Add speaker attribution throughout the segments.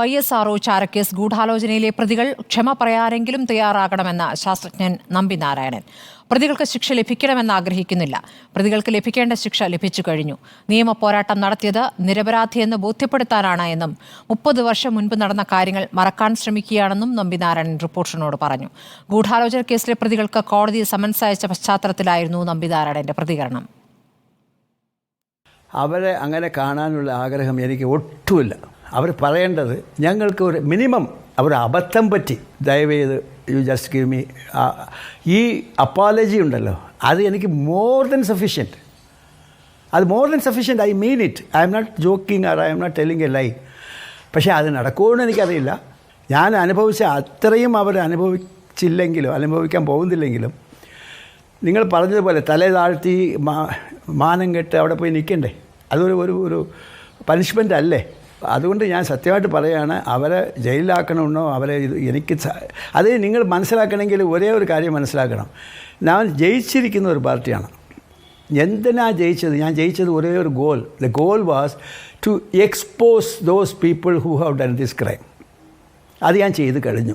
Speaker 1: I S RO ചാരക്കേസ് ഗൂഢാലോചനയിലെ പ്രതികൾ ക്ഷമ പറയാനെങ്കിലും തയ്യാറാകണമെന്ന് ശാസ്ത്രജ്ഞൻ നമ്പി നാരായണൻ. പ്രതികൾക്ക് ശിക്ഷ ലഭിക്കണമെന്ന് ആഗ്രഹിക്കുന്നില്ല. പ്രതികൾക്ക് ലഭിക്കേണ്ട ശിക്ഷ ലഭിച്ചു കഴിഞ്ഞു. നിയമ പോരാട്ടം നടത്തിയത് നിരപരാധിയെന്ന് ബോധ്യപ്പെടുത്താനാണ് എന്നും മുപ്പത് വർഷം മുൻപ് നടന്ന കാര്യങ്ങൾ മറക്കാൻ ശ്രമിക്കുകയാണെന്നും നമ്പി നാരായണൻ റിപ്പോർട്ടറിനോട് പറഞ്ഞു. ഗൂഢാലോചന കേസിലെ പ്രതികൾക്ക് കോടതി സമൻസ് അയച്ച പശ്ചാത്തലത്തിലായിരുന്നു നമ്പി നാരായണന്റെ പ്രതികരണം.
Speaker 2: അവരെ അങ്ങനെ കാണാനുള്ള ആഗ്രഹം എനിക്ക് ഒട്ടുമില്ല. അവർ പറയേണ്ടത് ഞങ്ങൾക്ക് ഒരു മിനിമം അവർ അബദ്ധം പറ്റി. ദയവേത് യു ജസ്റ്റ് ഗിവ് മീ ഈ അപ്പോളജി ഉണ്ടല്ലോ. അത് എനിക്ക് മോർ ദൻ സഫീഷ്യന്റ് അത് more than sufficient I mean it I am not joking or I am not telling a lie പക്ഷേ അത് നടക്കുമെന്ന് എനിക്കറിയില്ല. ഞാൻ അനുഭവിച്ച അത്രയും അവർ അനുഭവിച്ചില്ലെങ്കിലും അനുഭവിക്കാൻ പോകുന്നില്ലെങ്കിലും നിങ്ങൾ പറഞ്ഞതുപോലെ തല താഴ്ത്തി മാനം കെട്ട് അവിടെ പോയി നിൽക്കണ്ടേ? അതൊരു ഒരു ഒരു പനിഷ്മെന്റ് അല്ലേ? അതുകൊണ്ട് ഞാൻ സത്യമായിട്ട് പറയുകയാണ് അവരെ ജയിലിലാക്കണമെന്നോ അവരെ ഇത് എനിക്ക് അത് നിങ്ങൾ മനസ്സിലാക്കണമെങ്കിൽ ഒരേ ഒരു കാര്യം മനസ്സിലാക്കണം. ഞാൻ ജയിച്ചിരിക്കുന്ന ഒരു പാർട്ടിയാണ്. എന്തിനാ ജയിച്ചത്? ഞാൻ ജയിച്ചത് ഒരേ ഒരു goal the goal was to expose those people who have done this crime അത് ഞാൻ ചെയ്ത് കഴിഞ്ഞു.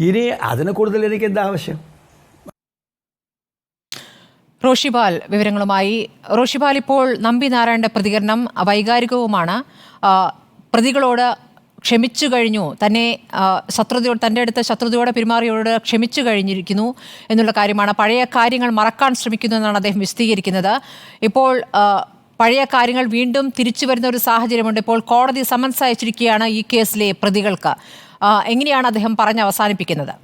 Speaker 2: ഇനി അതിന് കൂടുതൽ എനിക്ക് എന്താ ആവശ്യം?
Speaker 1: റോഷിപാൽ വിവരങ്ങളുമായി. റോഷിപാൽ ഇപ്പോൾ നമ്പി നാരായണന്റെ പ്രതികരണം വൈകാരികവുമാണ്. പ്രതികളോട് ക്ഷമിച്ചു കഴിഞ്ഞു. തന്നെ ശത്രുതയോട് തന്റെ അടുത്ത് ശത്രുതയോടെ പെരുമാറിയോട് ക്ഷമിച്ചു കഴിഞ്ഞിരിക്കുന്നു എന്നുള്ള കാര്യമാണ്. പഴയ കാര്യങ്ങൾ മറക്കാൻ ശ്രമിക്കുന്നു എന്നാണ് അദ്ദേഹം വിശദീകരിക്കുന്നത്. ഇപ്പോൾ പഴയ കാര്യങ്ങൾ വീണ്ടും തിരിച്ചു വരുന്ന ഒരു സാഹചര്യമുണ്ട്. ഇപ്പോൾ കോടതി സമൻസ് അയച്ചിരിക്കുകയാണ് ഈ കേസിലെ പ്രതികൾക്ക്. എങ്ങനെയാണ് അദ്ദേഹം പറഞ്ഞ് അവസാനിപ്പിക്കുന്നത്?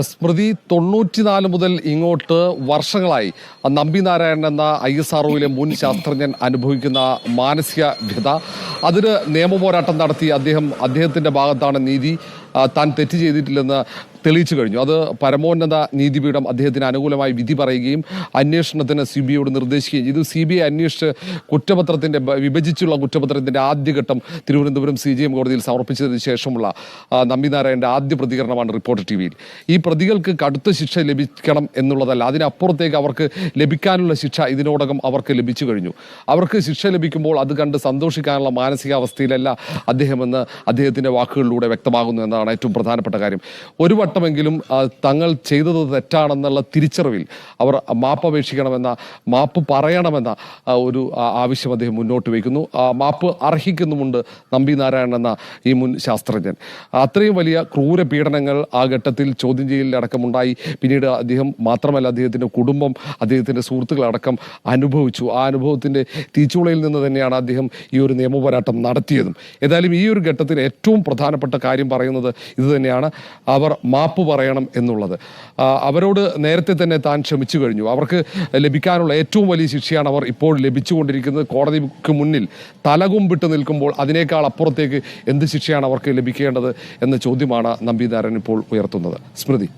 Speaker 3: സ്മൃതി തൊണ്ണൂറ്റിനാല് മുതൽ ഇങ്ങോട്ട് വർഷങ്ങളായി. നമ്പി നാരായണൻ എന്ന ഐ എസ് ആർ മുൻ ശാസ്ത്രജ്ഞൻ അനുഭവിക്കുന്ന മാനസിക വ്യത അതിന് നിയമപോരാട്ടം നടത്തി അദ്ദേഹം അദ്ദേഹത്തിന്റെ ഭാഗത്താണ് നീതി. താൻ തെറ്റ് ചെയ്തിട്ടില്ലെന്ന് തെളിയിച്ചു കഴിഞ്ഞു. അത് പരമോന്നത നീതിപീഠം അദ്ദേഹത്തിന് അനുകൂലമായി വിധി പറയുകയും അന്വേഷണത്തിന് സി ബി ഐയോട് നിർദ്ദേശിക്കുകയും ചെയ്തു. സി ബി ഐ അന്വേഷിച്ച് കുറ്റപത്രത്തിന്റെ വിഭജിച്ചുള്ള കുറ്റപത്രത്തിന്റെ ആദ്യഘട്ടം തിരുവനന്തപുരം സി ജി എം കോടതിയിൽ സമർപ്പിച്ചതിന് ശേഷമുള്ള നമ്പിനാരായണന്റെ ആദ്യ പ്രതികരണമാണ് റിപ്പോർട്ടർ ടി വിയിൽ. ഈ പ്രതികൾക്ക് കടുത്ത ശിക്ഷ ലഭിക്കണം എന്നുള്ളതല്ല അതിനപ്പുറത്തേക്ക് അവർക്ക് ലഭിക്കാനുള്ള ശിക്ഷ ഇതിനോടകം അവർക്ക് ലഭിച്ചു കഴിഞ്ഞു. അവർക്ക് ശിക്ഷ ലഭിക്കുമ്പോൾ അത് കണ്ട് സന്തോഷിക്കാനുള്ള മാനസികാവസ്ഥയിലല്ല അദ്ദേഹമെന്ന് അദ്ദേഹത്തിന്റെ വാക്കുകളിലൂടെ വ്യക്തമാകുന്നു എന്നതാണ് ഏറ്റവും പ്രധാനപ്പെട്ട കാര്യം. ഒരു വട്ടമെങ്കിലും തങ്ങൾ ചെയ്തത് തെറ്റാണെന്നുള്ള തിരിച്ചറിവിൽ അവർ മാപ്പ് അപേക്ഷിക്കണമെന്ന മാപ്പ് പറയണമെന്ന ഒരു ആവശ്യം അദ്ദേഹം മുന്നോട്ട് വയ്ക്കുന്നു. ആ, മാപ്പ് അർഹിക്കുന്നുമുണ്ട് നമ്പി നാരായണൻ എന്ന ഈ മുൻ ശാസ്ത്രജ്ഞൻ. അത്രയും വലിയ ക്രൂര പീഡനങ്ങൾ ആ ഘട്ടത്തിൽ ചോദ്യം ചെയ്യലിലടക്കമുണ്ടായി പിന്നീട് അദ്ദേഹം മാത്രമല്ല അദ്ദേഹത്തിന്റെ കുടുംബം അദ്ദേഹത്തിന്റെ സുഹൃത്തുക്കളടക്കം അനുഭവിച്ചു. ആ അനുഭവത്തിന്റെ തീച്ചുളയിൽ നിന്ന് തന്നെയാണ് അദ്ദേഹം ഈ ഒരു നിയമപോരാട്ടം നടത്തിയതും. ഏതായാലും ഈ ഒരു ഘട്ടത്തിൽ ഏറ്റവും പ്രധാനപ്പെട്ട കാര്യം പറയുന്നത് ഇത് തന്നെയാണ് അവർ മാപ്പ് പറയണം എന്നുള്ളത്. അവരോട് നേരത്തെ തന്നെ താൻ ക്ഷമിച്ചു കഴിഞ്ഞു. അവർക്ക് ലഭിക്കാനുള്ള ഏറ്റവും വലിയ ശിക്ഷയാണ് അവർ ഇപ്പോൾ ലഭിച്ചുകൊണ്ടിരിക്കുന്നത്. കോടതിക്ക് മുന്നിൽ തലകുമ്പിട്ട് നിൽക്കുമ്പോൾ അതിനേക്കാൾ അപ്പുറത്തേക്ക് എന്ത് ശിക്ഷയാണ് അവർക്ക് ലഭിക്കേണ്ടത് എന്ന ചോദ്യമാണ് നമ്പീനാരൻ ഇപ്പോൾ ഉയർത്തുന്നത്. സ്മൃതി.